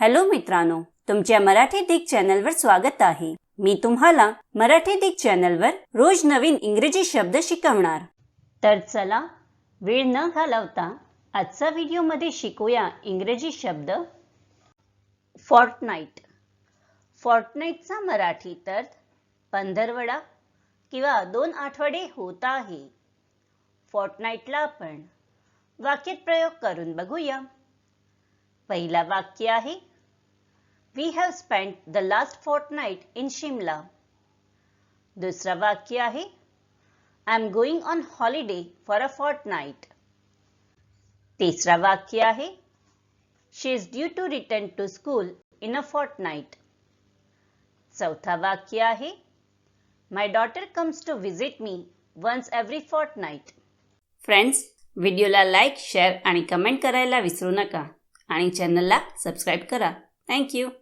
Hello मित्रांनो तुमच्या मराठी दिग चॅनलवर स्वागत आहे. मी तुम्हाला मराठी दिग चॅनलवर रोज नवीन इंग्रजी शब्द शिकवणार. तर चला वेळ न घालवता आजचा व्हिडिओमध्ये शिकूया इंग्रजी शब्द फॉर्टनाईट फॉर्टनाईटचा मराठीत अर्थ पंधरवडा किंवा दोन आठवडे होत आहे. फॉर्टनाईटला आपण वाक्यात प्रयोग करून बघूया. पहिला वाक्य आहे we have spent the last fortnight in Shimla दुसरा वाक्य आहे I am going on holiday for a fortnight तिसरा वाक्य आहे she is due to return to school in a fortnight चौथा वाक्य आहे my daughter comes to visit me once every fortnight friends व्हिडिओला लाईक शेअर आणि कमेंट करायला विसरू नका आणि चॅनलला सबस्क्राईब करा Thank you.